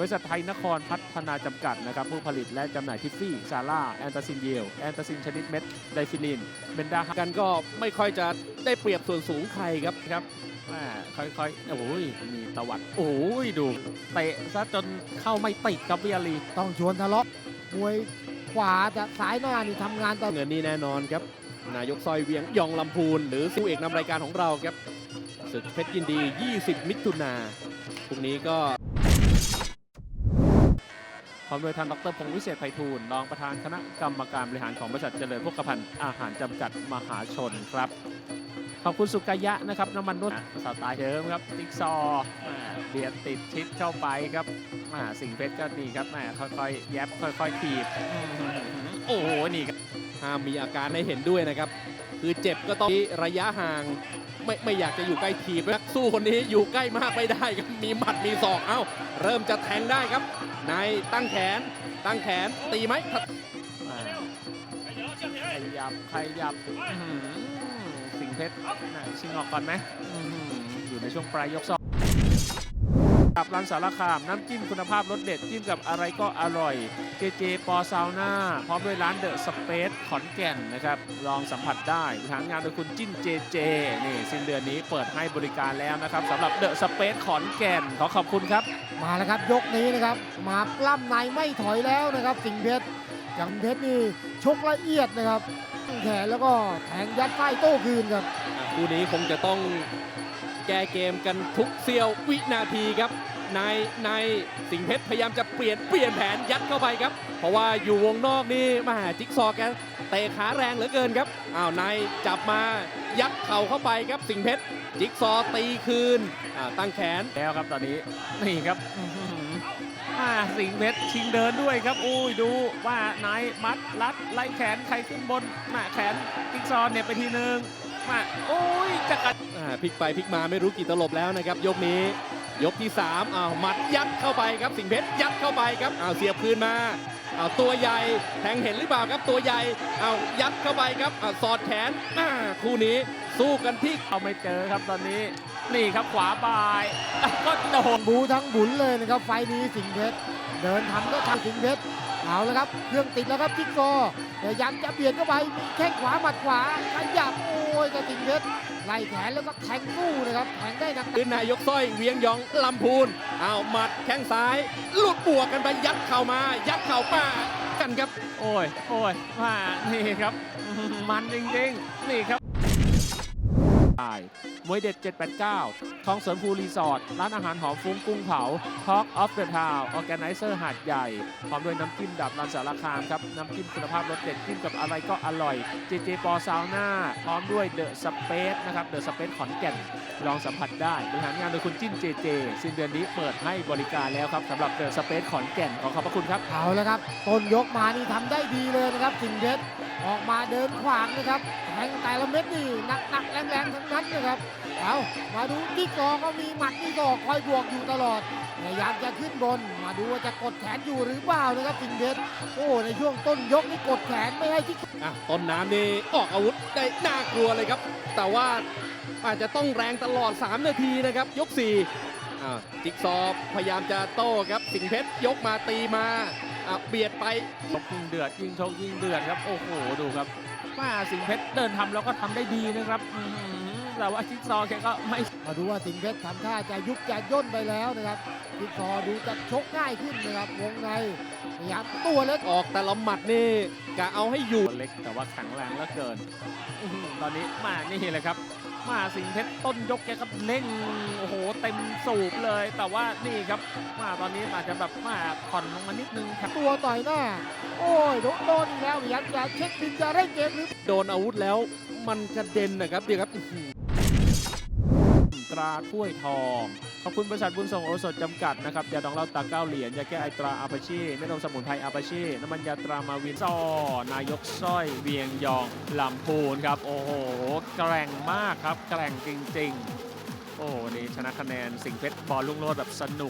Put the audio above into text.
บริษัทไทยนครพัฒนาจำกัดนะครับผู้ผลิตและจำหน่ายทิฟฟี่ซาร่าแอนตาซินเยลแอนตาซินชนิดเม็ดไดฟิลินเบนดากันก็ไม่ค่อยจะได้เปรียบส่วนสูงใครครับครับแม่ค่อยๆ โอ้ย มีตวัด โอ้ย ดู เตะซะจนเข้าไม่ติดครับวิอาลี ต้องชวนทะเลาะมวยขวาแต่ซ้ายหน้านี่ทำงานตลอดเงินนี่แน่นอนครับ นายกซอยเวียงยองลำพูน หรือสู้เอกนำรายการของเราครับศึกเพชรยินดี 20 มิถุนาพรุ่งนี้ก็ พร้อมโดยท่านดรพงศ์วิเศษไพฑูรย์รองประธานคณะกรรมการบริหารของบริษัทเจริญพกพันธ์อาหารจำกัดมหาชนครับ ขอบคุณสุกายะนะครับน้ำมันนวดสไตล์เดิมครับติ๊กซอเบียดติดชิดเข้าไปครับสิ่งเพชรก็ดีครับแหมค่อยๆแยบค่อยๆถีบโอ้โหนี่ครับห้ามมีอาการให้เห็นด้วยนะครับ คือเจ็บก็ต้องระยะห่างไม่ไม่อยากจะอยู่ใกล้ทีมนักสู้คนนี้อยู่ใกล้มากไม่ได้ครับมีหมัดมีศอกเอ้า เริ่มจะแทงได้ครับ นายตั้งแขนตั้งแขนตีไหมอ่าขยับขยับอื้อหือสิ่งเพชรน่ะชิงออกก่อนไหมอื้อหืออยู่ในช่วงปลายยกสอง กับร้านสารคามน้ำจิ้มคุณภาพรสเด็ดจิ้มกับอะไรก็อร่อย เจเจปอซาวน่าพร้อมด้วยร้านเดอะสเปซขอนแก่นนะครับ ลองสัมผัสได้บริหารงานโดยคุณจิ้นเจเจนี่สิ้นเดือนนี้เปิดให้บริการแล้วนะครับสำหรับเดอะสเปซขอนแก่นขอขอบคุณครับ มาแล้วครับยกนี้นะครับมาปล้ำในไม่ถอยแล้วนะครับ สิงห์เพชรจังเพชรนี่ชกละเอียดนะครับแขนแล้วก็แทงยัดไส้โต้คืนครับอะคู่นี้คงจะต้อง แก้เกมกันทุกเสี้ยววินาทีครับนายนายสิงห์เพชรพยายามจะเปลี่ยนเปลี่ยนแผนยัดเข้าไปครับ เพราะว่าอยู่วงนอกนี่มาจิ๊กซอว์แกเตะขาแรงเหลือเกินครับอ้าวนายจับมายัดเข่าเข้าไปครับสิงห์เพชรจิ๊กซอว์ตีคืนอ่าตั้งแขนแล้วครับตอนนี้นี่ครับอื้อหืออ่าสิงห์เพชรชิงเดินด้วยครับอุ้ยดูว่านายมัดรัดไล่แขนใครขึ้นบนมาแขนติ๊กซอนเนี่ยไปทีนึง มาโอ้ยจะกัดอ่าพลิกไปพลิกมาไม่รู้กี่ตลบแล้วนะครับ ยกนี้ ยกที่3อ้าวหมัดยัดเข้าไปครับสิงห์เพชรยัดเข้าไปครับอ้าวเสียบคืนมาอ้าวตัวใหญ่แทงเห็นหรือเปล่าครับตัวใหญ่อ้าวยัดเข้าไปครับอ้าวสอดแขนอ่าคู่นี้สู้กันที่เอาไม่เจอครับตอนนี้นี่ครับขวาบายอะก็โดนบูทั้งบุญเลยนะครับไฟล์นี้สิงห์เพชร เดินทำก็ทำสิงห์เพชรเอาแล้วครับเครื่องติดแล้วครับจิ๊กซอว์พยายามจะเบียดเข้าไปมีแข้งขวาหมัดขวาขยับโอ้ยกับสิงห์เพชรไล่แขนแล้วก็แทงสู้นะครับแทงได้หนักคือนายกสร้อยเวียงยองลำพูนอ้าวหมัดแข้งซ้าย หลุดบวกกันไปยัดเข่ามา ยัดเข่าป้ากันครับ โอ้ยโอ้ยว่านี่ครับอื้อหือมันจริงๆ นี่ครับได้มวยเด็ด 789ทองเสริมภูรีสอร์ทร้านอาหารหอมฟุ้งกุ้งเผา Talk of the Town Organizer หาดใหญ่พร้อมด้วยน้ำจิ้มดับรันสารคามครับน้ำจิ้มคุณภาพรสเด็ดจิ้มกับอะไรก็อร่อยเจเจปอซาวน่าพร้อมด้วยเดอะสเปซนะครับเดอะสเปซขอนแก่นลองสัมผัสได้บริหารงานโดยคุณจิ้นเจเจสิ้นเดือนนี้เปิดให้บริการแล้วครับสำหรับเดอะสเปซขอนแก่นขอขอบพระคุณครับเอาแล้วครับต้นยกมานี่ทำได้ดีเลยนะครับสิงเพชรออกมาเดินขวางนะครับแทงแต่ละเม็ดนี่หนักๆแรงๆทั้ง นั้นนะครับเอามาดูที่กอก็มีหมัดที่ศอกคอยบวกอยู่ตลอดพยายามจะขึ้นบน มาดูว่าจะกดแขนอยู่หรือเปล่านะครับสิงห์เพชรโอ้ในช่วงต้นยกนี่กดแขนไม่ให้ที่อะต้นน้ำนี่ออกอาวุธได้น่ากลัวเลยครับ แต่ว่าอาจจะต้องแรงตลอด 3 นาทีนะครับ ยก4อ่าจิ๊กซอว์พยายามจะโต้ครับสิงห์เพชรยกมาตีมาอะเบียดไปชกยิ่งเดือดยิ่งชกยิ่งเดือดครับโอ้โหดูครับว่าสิงห์เพชรเดินทำแล้วก็ทำได้ดีนะครับอื้อหือ แต่ว่าจิ๊กซอว์แกก็ไม่มาดูว่าสิงห์เพชรทำท่าจะยุบจะย่นไปแล้วนะครับที่คอดูจะชกง่ายขึ้นนะครับวงในพยายามตัวเล็กออกแต่ละหมัดนี่กะเอาให้อยู่ตัวเล็กแต่ว่าแข็งแรงเหลือเกินอื้อหือตอนนี้มานี่เลยครับ มาสิงห์เพชรต้นยกแกก็เล่งโอ้โหเต็มสูบเลย แต่ว่านี่ครับ มาตอนนี้อาจจะแบบมาผ่อนลงมานิดนึงครับ ตัวต่อยหน้า โอ้ยโดนโดนอีกแล้วพยายามจะเช็คบินจะเร่งเกมหรือ โดนอาวุธแล้วมันกระเด็นนะครับเดี๋ยวครับอื้อหือต ราถ้วยทอง ขอบคุณบริษัทบุญส่งโอสถจำกัดนะครับยาดองเหล้าตาเก้าเหรียญยาแก้ไอตราอาปาชีเม็ดนมสมุนไพรอาปาชีน้ำมันยาตรามาวินซ่อนายกสร้อยเวียงยองลำพูนครับ โอ้โห แกร่งมากครับ แกร่งจริง ๆ โอ้โหนี่ชนะคะแนนสิงห์เพชรบอลลุงโลดแบบสนุก